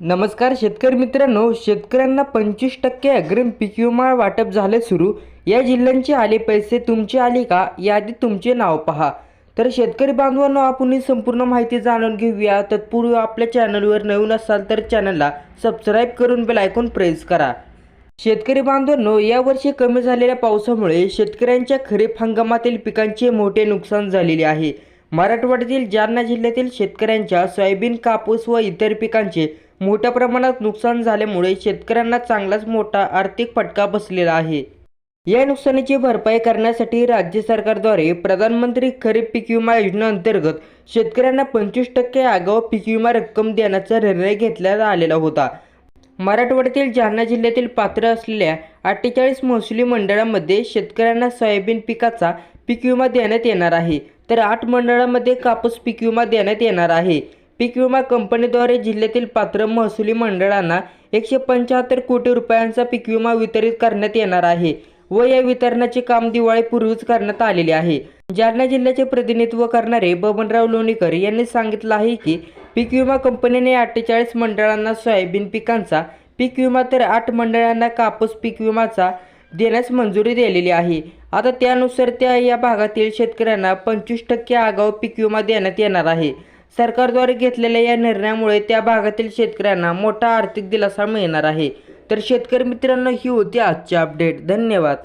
नमस्कार शेतकरी मित्रांनो शेतकऱ्यांना पंचवीस टक्के अग्रिम पीक विमा वाटप झाले सुरू. या जिल्ह्यांचे आले पैसे तुमचे आले का? यादी तुमचे नाव पहा. तर शेतकरी बांधवांनो आपण ही संपूर्ण माहिती जाणून घेऊया. तत्पूर्वी आपल्या चॅनलवर नवीन असाल तर चॅनलला सबस्क्राईब करून बेल आयकॉन प्रेस करा. शेतकरी बांधवांनो यावर्षी कमी झालेल्या पावसामुळे शेतकऱ्यांच्या खरीप हंगामातील पिकांचे मोठे नुकसान झालेले आहे. मराठवाड्यातील जालना जिल्ह्यातील शेतकऱ्यांच्या सोयाबीन कापूस व इतर पिकांचे मोठ्या प्रमाणात नुकसान झाल्यामुळे शेतकऱ्यांना चांगलाच मोठा आर्थिक फटका बसलेला आहे. या नुकसानीची भरपाई करण्यासाठी राज्य सरकारद्वारे प्रधानमंत्री खरीप पीक विमा योजनेअंतर्गत शेतकऱ्यांना पंचवीस टक्के आगाऊ पीक विमा रक्कम देण्याचा निर्णय घेतला आलेला होता. मराठवाड्यातील जालना जिल्ह्यातील पात्र असलेल्या अठ्ठेचाळीस महसुली मंडळामध्ये शेतकऱ्यांना सोयाबीन पिकाचा पीक विमा देण्यात येणार आहे. तर आठ मंडळामध्ये कापूस पीक विमा देण्यात येणार आहे. पीक विमा कंपनीद्वारे जिल्ह्यातील पात्र महसुली मंडळांना एकशे पंच्याहत्तर कोटी रुपयांचा पीक विमा वितरित करण्यात येणार आहे व या वितरणाचे काम दिवाळीपूर्वीच करण्यात आलेले आहे. जालना जिल्ह्याचे प्रतिनिधित्व करणारे बबनराव लोणीकर यांनी सांगितलं आहे की पीक विमा कंपनीने अठ्ठेचाळीस मंडळांना सोयाबीन पिकांचा पीक विमा तर आठ मंडळांना कापूस पीक विमाचा देण्यास मंजुरी दिलेली आहे. आता त्यानुसार त्या या भागातील शेतकऱ्यांना पंचवीस टक्के आगाऊ पीक विमा देण्यात येणार आहे. सरकारद्वारे घेतलेल्या या निर्णयामुळे त्या भागातील शेतकऱ्यांना मोठा आर्थिक दिलासा मिळणार आहे. तर शेतकरी मित्रांनो ही होती आजची अपडेट धन्यवाद.